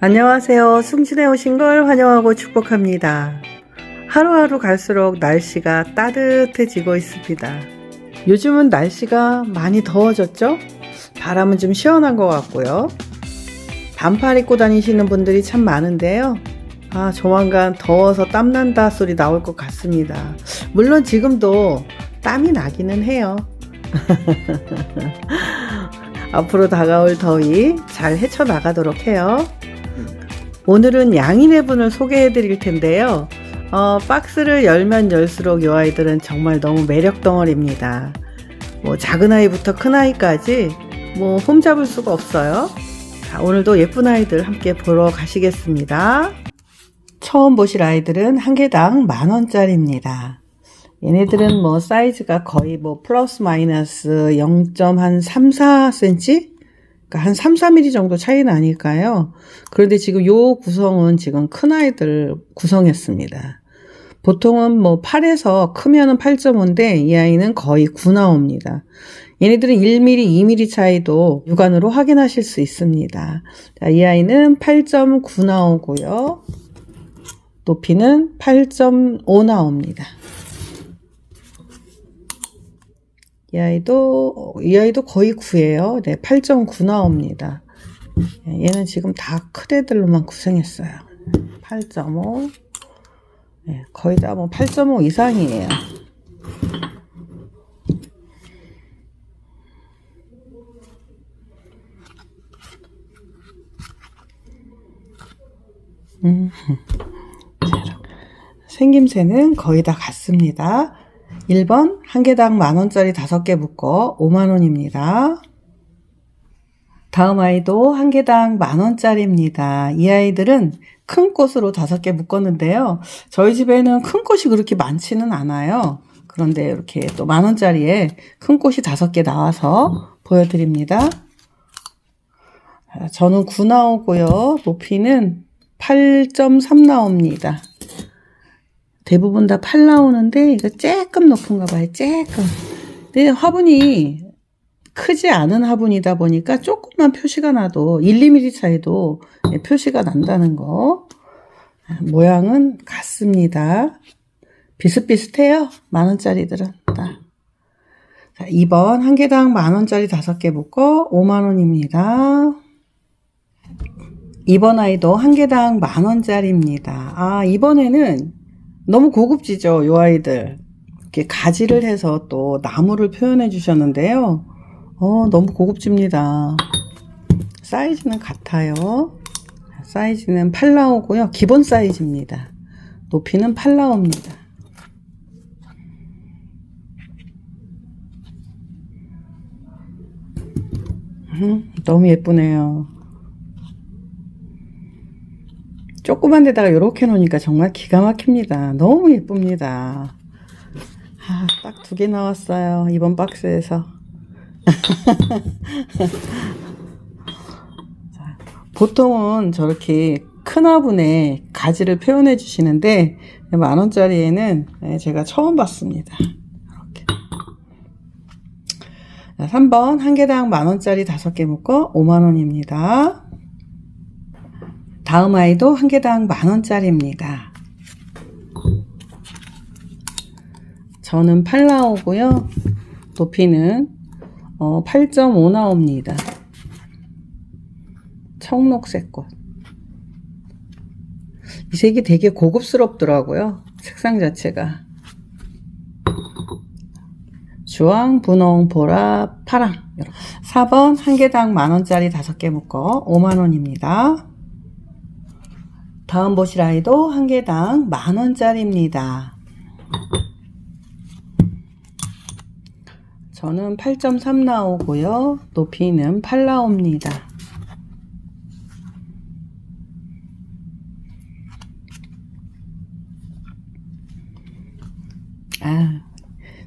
안녕하세요. 숭신에 오신 걸 환영하고 축복합니다. 하루하루 갈수록 날씨가 따뜻해지고 있습니다. 요즘은 날씨가 많이 더워졌죠? 바람은 좀 시원한 것 같고요. 반팔 입고 다니시는 분들이 참 많은데요. 아, 조만간 더워서 땀난다 소리 나올 것 같습니다. 물론 지금도 땀이 나기는 해요. 앞으로 다가올 더위 잘 헤쳐나가도록 해요. 오늘은 양인해분을 소개해 드릴 텐데요. 어, 박스를 열면 열수록 이 아이들은 정말 너무 매력 덩어리입니다. 뭐 작은 아이부터 큰 아이까지 뭐 홈잡을 수가 없어요. 자, 오늘도 예쁜 아이들 함께 보러 가시겠습니다. 처음 보실 아이들은 한 개당 만 원짜리입니다. 얘네들은 뭐 사이즈가 거의 뭐 플러스 마이너스 0.3, 4cm? 그러니까 한 3, 4mm 정도 차이 나니까요. 그런데 지금 요 구성은 지금 큰 아이들 구성했습니다. 보통은 뭐 8에서 크면은 8.5인데 이 아이는 거의 9 나옵니다. 얘네들은 1mm, 2mm 차이도 육안으로 확인하실 수 있습니다. 자, 이 아이는 8.9 나오고요. 높이는 8.5 나옵니다. 이 아이도, 이 아이도 거의 9예요. 네, 8.9 나옵니다. 예, 얘는 지금 다 큰 애들로만 구성했어요. 8.5. 네, 거의 다 뭐 8.5 이상이에요. 음. 생김새는 거의 다 같습니다. 1번 한 개당 만원짜리 5개 묶어 5만원입니다. 다음 아이도 한 개당 만원짜리입니다. 이 아이들은 큰 꽃으로 5개 묶었는데요. 저희 집에는 큰 꽃이 그렇게 많지는 않아요. 그런데 이렇게 또 만원짜리에 큰 꽃이 5개 나와서 보여드립니다. 저는 9 나오고요. 높이는 8.3 나옵니다. 대부분 다8 나오는데 이거 조금 높은가 봐요. 조금. 근데 화분이 크지 않은 화분이다 보니까 조금만 표시가 나도 1, 2mm 차이도 표시가 난다는 거. 모양은 같습니다. 비슷비슷해요. 만원짜리들은 다. 자, 2번 한 개당 만원짜리 5개 묶어 5만원입니다. 2번 아이도 한 개당 만원짜리입니다. 아, 이번에는 너무 고급지죠, 요 아이들. 이렇게 가지를 해서 또 나무를 표현해 주셨는데요. 어, 너무 고급집니다. 사이즈는 같아요. 사이즈는 8 나오고요. 기본 사이즈입니다. 높이는 8 나옵니다. 음, 너무 예쁘네요. 조그만 데다가 이렇게 놓으니까 정말 기가 막힙니다. 너무 예쁩니다. 아, 딱 두 개 나왔어요. 이번 박스에서. 자, 보통은 저렇게 큰 화분에 가지를 표현해 주시는데 만원짜리에는 제가 처음 봤습니다. 이렇게. 자, 3번 한 개당 만원짜리 5개 묶어 5만원입니다. 다음 아이도 한 개당 만원짜리입니다. 저는 8 나오고요. 높이는 어, 8.5 나옵니다. 청록색 꽃. 이 색이 되게 고급스럽더라고요. 색상 자체가. 주황, 분홍, 보라, 파랑. 4번 한 개당 만원짜리 5개 묶어 5만원입니다. 다음 보실 아이도 한 개당 만 원짜리입니다. 저는 8.3 나오고요. 높이는 8 나옵니다. 아,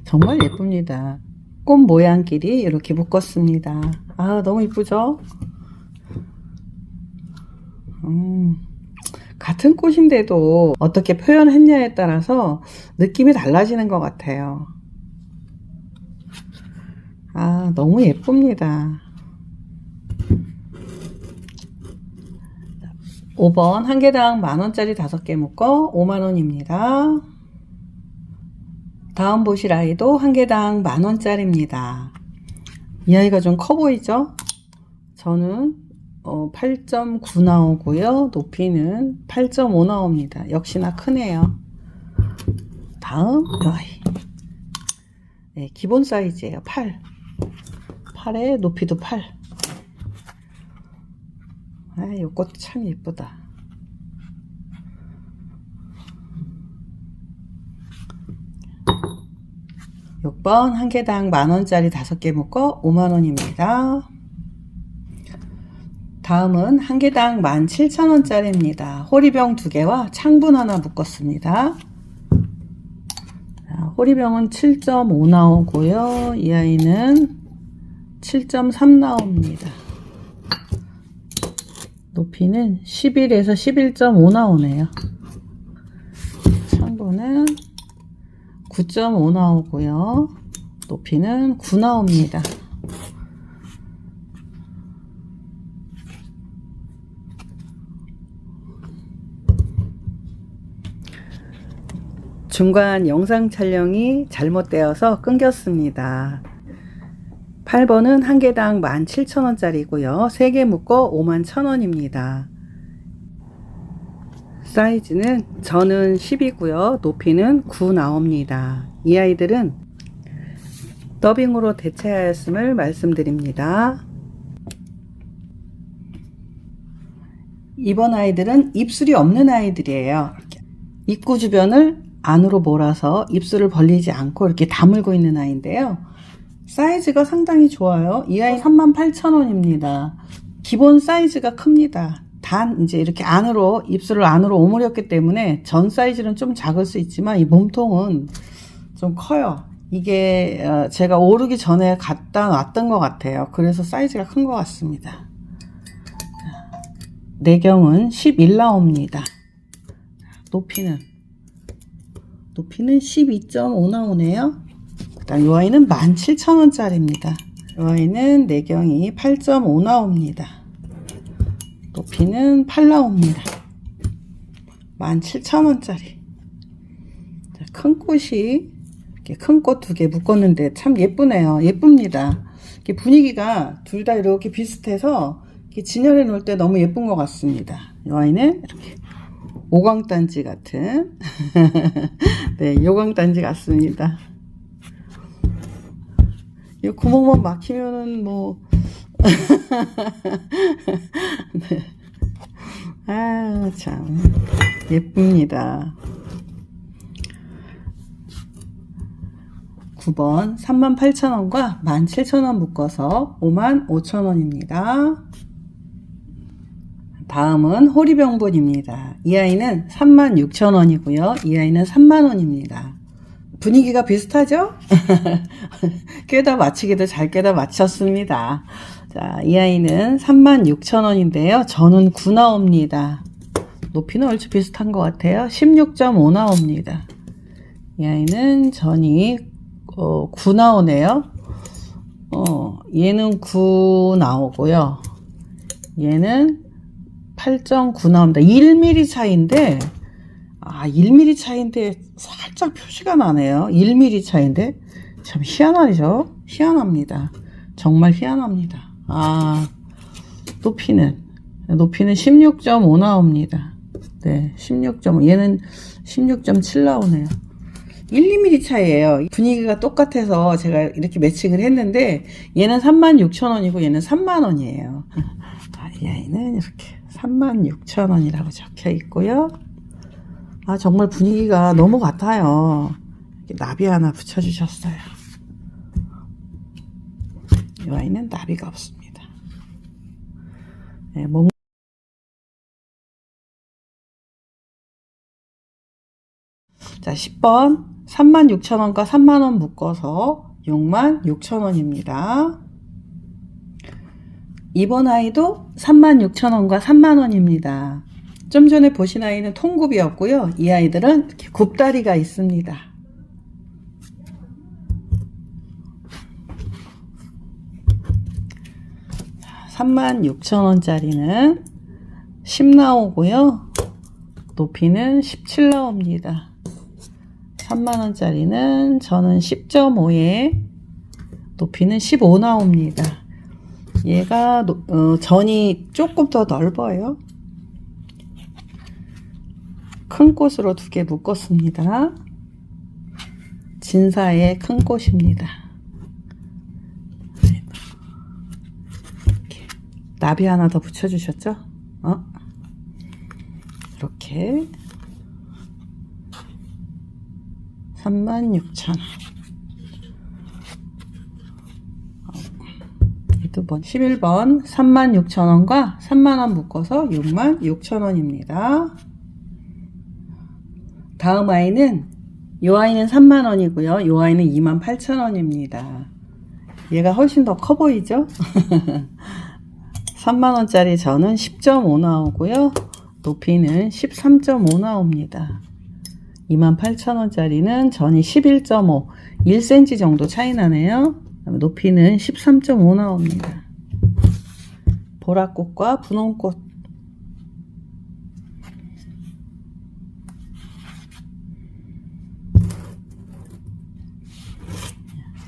정말 예쁩니다. 꽃 모양끼리 이렇게 묶었습니다. 아, 너무 이쁘죠? 음, 같은 꽃인데도 어떻게 표현했냐에 따라서 느낌이 달라지는 것 같아요. 아, 너무 예쁩니다. 5번 한 개당 만원짜리 5개 묶어 5만원입니다. 다음 보실 아이도 한 개당 만원짜리입니다. 이 아이가 좀 커 보이죠? 저는 어, 8.9 나오고요. 높이는 8.5 나옵니다. 역시나 크네요. 다음 이 아이. 네, 기본 사이즈예요. 8. 8에 높이도 8. 아, 요것도 참 예쁘다. 육번한 개당 만원짜리 다섯 개 묶어 5만원입니다. 다음은 한 개당 17,000원짜리입니다. 호리병 두 개와 창분 하나 묶었습니다. 자, 호리병은 7.5 나오고요. 이 아이는 7.3 나옵니다. 높이는 11에서 11.5 나오네요. 창고는 9.5 나오고요. 높이는 9 나옵니다. 중간 영상 촬영이 잘못되어서 끊겼습니다. 8번은 한 개당 17,000원짜리고요. 3개 묶어 51,000원입니다. 사이즈는 저는 10이고요. 높이는 9 나옵니다. 이 아이들은 더빙으로 대체하였음을 말씀드립니다. 이번 아이들은 입술이 없는 아이들이에요. 입구 주변을 안으로 몰아서 입술을 벌리지 않고 이렇게 다물고 있는 아이인데요. 사이즈가 상당히 좋아요. 이 아이 38,000원입니다. 기본 사이즈가 큽니다. 단 이제 이렇게 안으로 입술을 안으로 오므렸기 때문에 전 사이즈는 좀 작을 수 있지만 이 몸통은 좀 커요. 이게 어, 제가 오르기 전에 갖다 놨던 것 같아요. 그래서 사이즈가 큰 것 같습니다. 내경은 11 나옵니다. 높이는 높이는 12.5 나오네요. 그 다음 이 아이는 17,000원짜리입니다. 이 아이는 내경이 8.5 나옵니다. 높이는 8 나옵니다. 17,000원짜리. 큰 꽃이 이렇게 큰 꽃 두 개 묶었는데 참 예쁘네요. 예쁩니다. 이렇게 분위기가 둘 다 이렇게 비슷해서 이렇게 진열해 놓을 때 너무 예쁜 것 같습니다. 이 아이는 이렇게 오광단지 같은 네, 요광단지 같습니다. 이 구멍만 막히면은 뭐 네. 아, 참 예쁩니다. 9번 38,000원과 17,000원 묶어서 55,000원입니다. 다음은 호리병분입니다. 이 아이는 36,000원이고요. 이 아이는 3만원입니다. 분위기가 비슷하죠? 꿰다 맞추기도 잘 꿰다 맞췄습니다. 자, 이 아이는 36,000원인데요. 저는 9 나옵니다. 높이는 얼추 비슷한 것 같아요. 16.5 나옵니다. 이 아이는 전이 어, 9 나오네요. 어, 얘는 9 나오고요. 얘는 8.9 나옵니다. 1mm 차이인데 아 1mm 차이인데 살짝 표시가 나네요. 1mm 차이인데. 참 희한하죠? 희한합니다. 정말 희한합니다. 아 높이는 높이는 16.5 나옵니다. 네 16.5 얘는 16.7 나오네요. 1, 2mm 차이에요. 분위기가 똑같아서 제가 이렇게 매칭을 했는데 얘는 36,000원이고 얘는 3만원이에요. 아, 이 아이는 이렇게 36,000원이라고 적혀 있고요 아, 정말 분위기가 너무 같아요. 나비 하나 붙여주셨어요. 이 아이는 나비가 없습니다. 네, 목... 자, 10번 36,000원과 3만원 묶어서 66,000원입니다. 이번 아이도 36,000원과 3만원입니다. 좀 전에 보신 아이는 통굽이었고요. 이 아이들은 이렇게 굽다리가 있습니다. 자, 36,000원짜리는 10 나오고요. 높이는 17 나옵니다. 3만원짜리는 저는 10.5에 높이는 15 나옵니다. 얘가 노- 어, 전이 조금 더 넓어요. 큰 꽃으로 두 개 묶었습니다. 진사의 큰 꽃입니다. 이렇게 나비 하나 더 붙여주셨죠? 어? 이렇게 36,000원. 두 번, 11번 36,000원과 3만원 묶어서 66,000원입니다. 다음 아이는 요 아이는 3만원이고요. 요 아이는 28,000원입니다. 얘가 훨씬 더 커 보이죠? 3만원짜리 저는 10.5 나오고요. 높이는 13.5 나옵니다. 28,000원짜리는 전이 11.5, 1cm 정도 차이 나네요. 높이는 13.5 나옵니다. 보라꽃과 분홍꽃.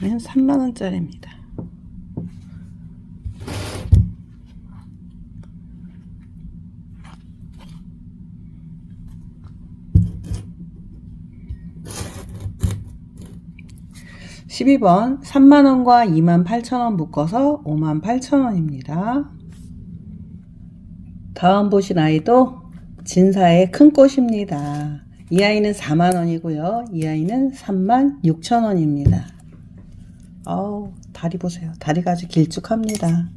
얘는 3만원짜리입니다. 십이 번 3만원과 2만 8천원 묶어서 5만 8천원입니다. 다음 보신 아이도 진사의 큰 꽃입니다. 이 아이는 4만원이고요. 이 아이는 3만 6천원입니다. 어우, 다리 보세요. 다리가 아주 길쭉합니다.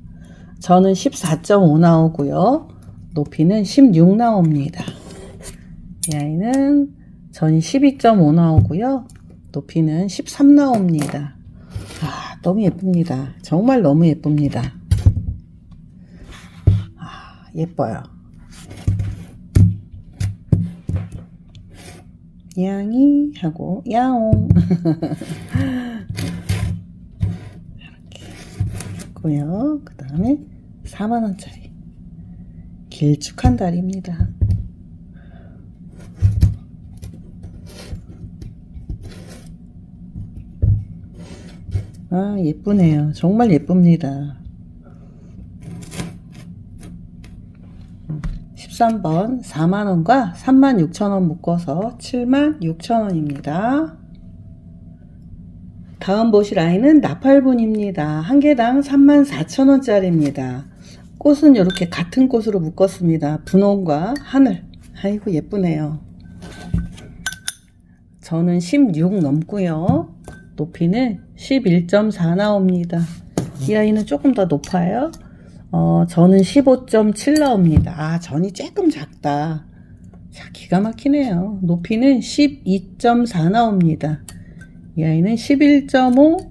저는 14.5 나오고요. 높이는 16 나옵니다. 이 아이는 전이 12.5 나오고요. 높이는 13 나옵니다. 아, 너무 예쁩니다. 정말 너무 예쁩니다. 아, 예뻐요. 양이 하고 야옹 고요. 그 다음에 4만원짜리. 길쭉한 다리입니다. 아, 예쁘네요. 정말 예쁩니다. 13번 4만원과 3만 6천원 묶어서 7만 6천원입니다. 다음 보실 아이는 나팔분입니다. 한 개당 34,000원짜리입니다. 꽃은 이렇게 같은 꽃으로 묶었습니다. 분홍과 하늘. 아이고 예쁘네요. 저는 16 넘고요. 높이는 11.4 나옵니다. 이 아이는 조금 더 높아요. 어, 저는 15.7 나옵니다. 아, 전이 조금 작다. 자, 기가 막히네요. 높이는 12.4 나옵니다. 이 아이는 11.5,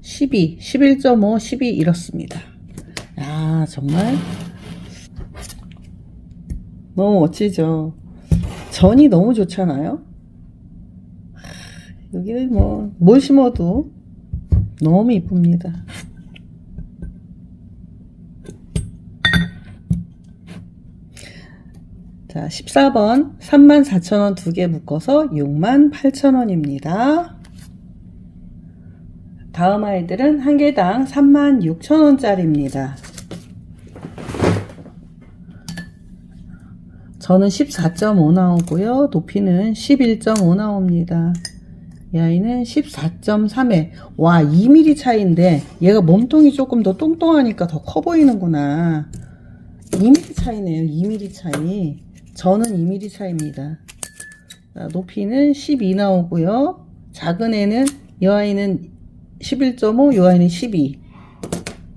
12, 11.5, 12 이렇습니다. 아, 정말 너무 멋지죠. 전이 너무 좋잖아요. 하, 여기는 뭐 뭘 심어도 너무 이쁩니다. 자, 14번 34,000원 두 개 묶어서 68,000원입니다. 다음 아이들은 한 개당 36,000원짜리입니다. 저는 14.5 나오고요. 높이는 11.5 나옵니다. 이 아이는 14.3에 와 2mm 차이인데 얘가 몸통이 조금 더 뚱뚱하니까 더 커 보이는구나. 2mm 차이네요. 2mm 차이. 저는 2mm 차이입니다. 자, 높이는 12 나오고요. 작은 애는 이 아이는 11.5, 이 아이는 12.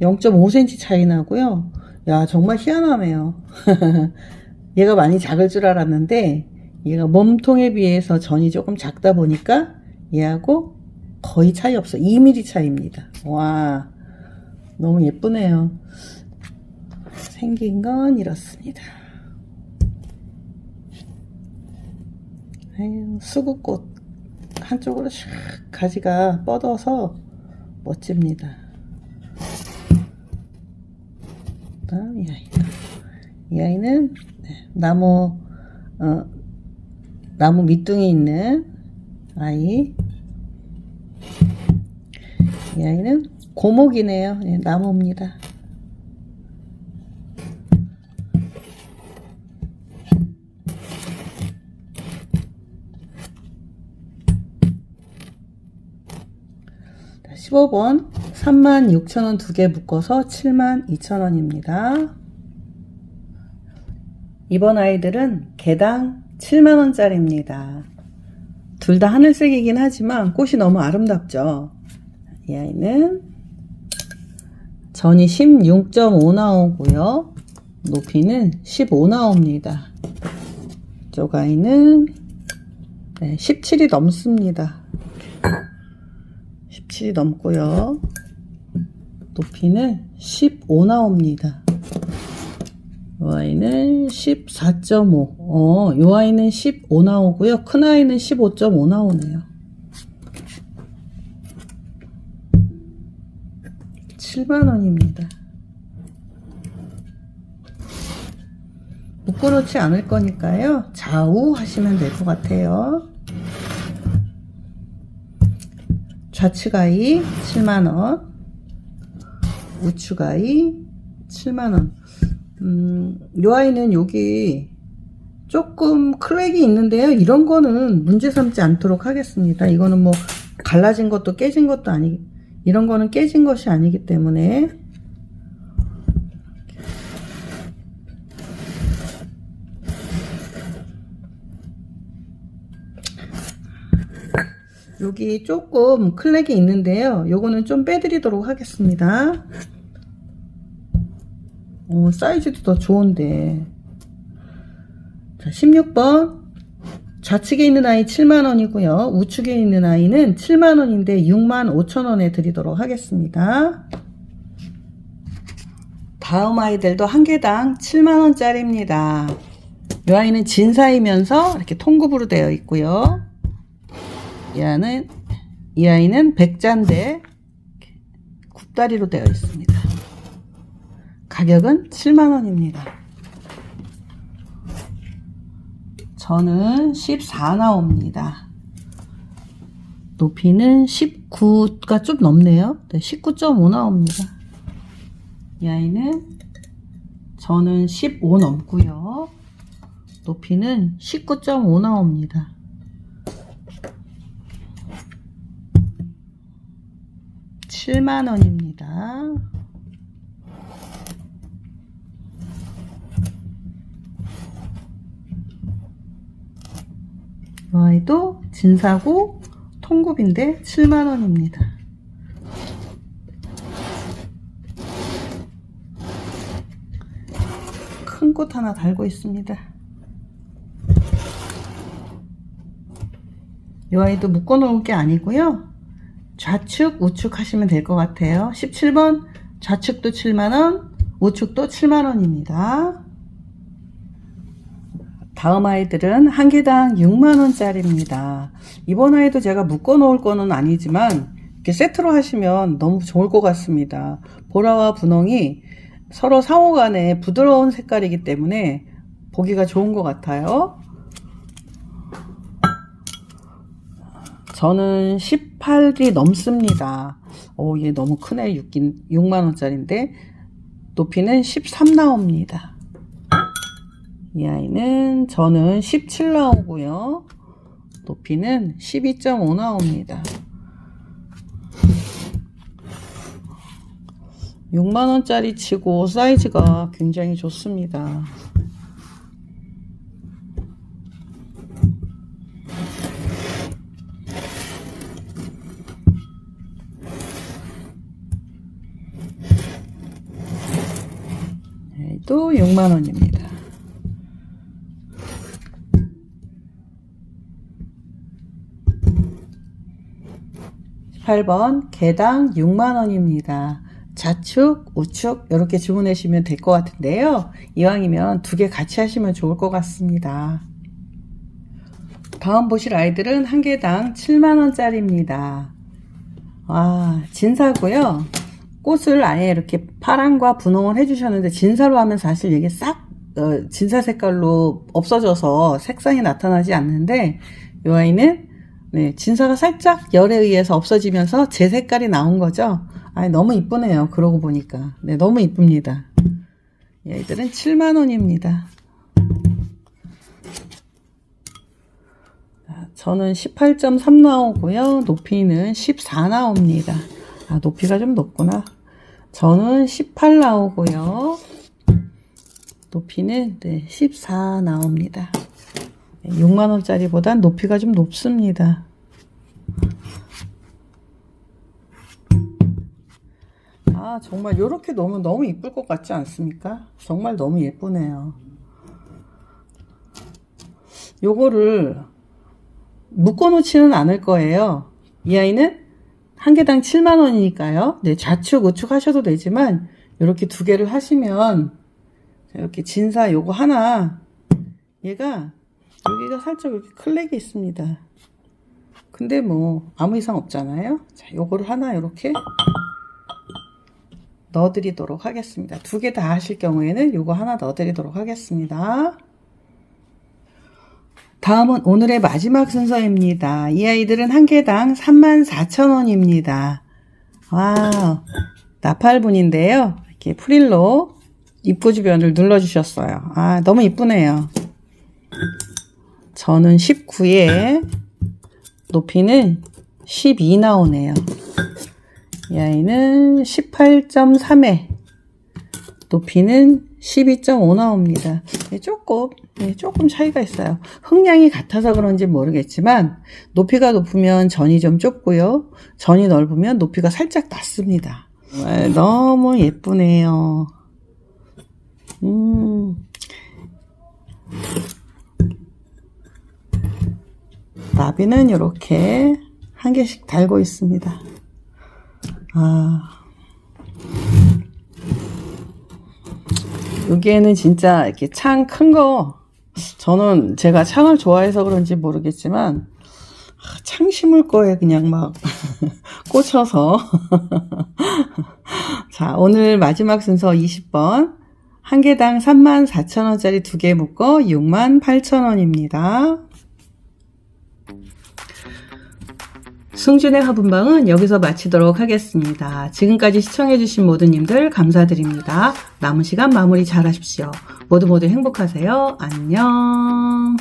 0.5cm 차이 나고요. 야 정말 희한하네요. 얘가 많이 작을 줄 알았는데 얘가 몸통에 비해서 전이 조금 작다 보니까 얘하고 거의 차이 없어. 2mm 차이입니다. 와 너무 예쁘네요. 생긴 건 이렇습니다. 아유, 수국꽃 한쪽으로 샥 가지가 뻗어서 멋집니다. 그다음 이 아이도 이 아이는 네, 나무 어, 나무 밑둥이 있는 아이. 이 아이는 고목이네요. 예, 나무입니다. 자, 15번 36,000원 두 개 묶어서 72,000원입니다. 이번 아이들은 개당 7만원짜리입니다. 둘 다 하늘색이긴 하지만 꽃이 너무 아름답죠. 이 아이는 전이 16.5 나오고요. 높이는 15 나옵니다. 이쪽 아이는 네, 17이 넘습니다. 17이 넘고요. 높이는 15 나옵니다. 이 아이는 14.5. 어, 이 아이는 15 나오고요. 큰 아이는 15.5 나오네요. 7만원입니다. 묶어놓지 않을 거니까요. 좌우 하시면 될 것 같아요. 좌측아이 7만원, 우측아이 7만원. 음, 요 아이는 여기 조금 크랙이 있는데요. 이런 거는 문제 삼지 않도록 하겠습니다. 이거는 뭐 갈라진 것도 깨진 것도 아니, 이런 거는 깨진 것이 아니기 때문에 여기 조금 클렉이 있는데요. 요거는 좀 빼드리도록 하겠습니다. 어, 사이즈도 더 좋은데. 자, 16번. 좌측에 있는 아이 7만원이고요. 우측에 있는 아이는 7만원인데 6만 5천원에 드리도록 하겠습니다. 다음 아이들도 한 개당 7만원짜리입니다. 이 아이는 진사이면서 이렇게 통급으로 되어 있고요. 이 아이는, 이 아이는 백잔데 굽다리로 되어 있습니다. 가격은 7만원입니다. 저는 14 나옵니다. 높이는 19가 좀 넘네요. 네, 19.5 나옵니다. 이 아이는 저는 15 넘고요. 높이는 19.5 나옵니다. 칠만 원입니다. 이 아이도 진사고 통굽인데 7만원입니다. 큰 꽃 하나 달고 있습니다. 이 아이도 묶어 놓을 게 아니고요. 좌측, 우측 하시면 될 것 같아요. 17번 좌측도 7만원, 우측도 7만원입니다. 다음 아이들은 한 개당 6만원짜리입니다. 이번 아이도 제가 묶어 놓을 거는 아니지만 이렇게 세트로 하시면 너무 좋을 것 같습니다. 보라와 분홍이 서로 상호 간에 부드러운 색깔이기 때문에 보기가 좋은 것 같아요. 저는 18이 넘습니다. 오, 얘 너무 크네. 6, 6만원짜리인데 높이는 13 나옵니다. 이 아이는 저는 17 나오고요. 높이는 12.5 나옵니다. 6만원짜리 치고 사이즈가 굉장히 좋습니다. 네, 또 6만원입니다. 8번 개당 6만원입니다. 좌측, 우측 이렇게 주문하시면 될 것 같은데요. 이왕이면 두 개 같이 하시면 좋을 것 같습니다. 다음 보실 아이들은 한 개당 7만원짜리입니다. 와, 진사고요. 꽃을 아예 이렇게 파랑과 분홍을 해주셨는데 진사로 하면 사실 이게 싹 어, 진사 색깔로 없어져서 색상이 나타나지 않는데 이 아이는 네, 진사가 살짝 열에 의해서 없어지면서 제 색깔이 나온 거죠. 아, 너무 이쁘네요. 그러고 보니까. 네, 너무 이쁩니다. 이 아이들은 7만 원입니다. 저는 18.3 나오고요. 높이는 14 나옵니다. 아, 높이가 좀 높구나. 저는 18 나오고요. 높이는 네, 14 나옵니다. 6만 원짜리보단 높이가 좀 높습니다. 아, 정말 이렇게 놓으면 너무 이쁠 것 같지 않습니까? 정말 너무 예쁘네요. 요거를 묶어놓지는 않을 거예요. 이 아이는 한 개당 7만 원이니까요. 네, 좌측, 우측 하셔도 되지만 이렇게 두 개를 하시면 이렇게 진사 요거 하나 얘가 여기가 살짝 이렇게 클렉이 있습니다. 근데 뭐 아무 이상 없잖아요. 자, 요거를 하나 이렇게 넣어드리도록 하겠습니다. 두 개 다 하실 경우에는 요거 하나 넣어드리도록 하겠습니다. 다음은 오늘의 마지막 순서입니다. 이 아이들은 한 개당 34,000원입니다. 와우. 나팔분인데요. 이렇게 프릴로 입구 주변을 눌러주셨어요. 아, 너무 이쁘네요. 저는 19에 높이는 12 나오네요. 이 아이는 18.3에 높이는 12.5 나옵니다. 네, 조금, 네, 조금 차이가 있어요. 흥량이 같아서 그런지 모르겠지만, 높이가 높으면 전이 좀 좁고요. 전이 넓으면 높이가 살짝 낮습니다. 정말 너무 예쁘네요. 음. 나비는 이렇게 한 개씩 달고 있습니다. 아. 여기에는 진짜 이렇게 창 큰 거, 저는 제가 창을 좋아해서 그런지 모르겠지만, 아, 창 심을 거에 그냥 막 꽂혀서. 자, 오늘 마지막 순서 20번. 한 개당 34,000원짜리 두 개 묶어 68,000원입니다. 승준의 화분방은 여기서 마치도록 하겠습니다. 지금까지 시청해주신 모두님들 감사드립니다. 남은 시간 마무리 잘 하십시오. 모두 모두 행복하세요. 안녕.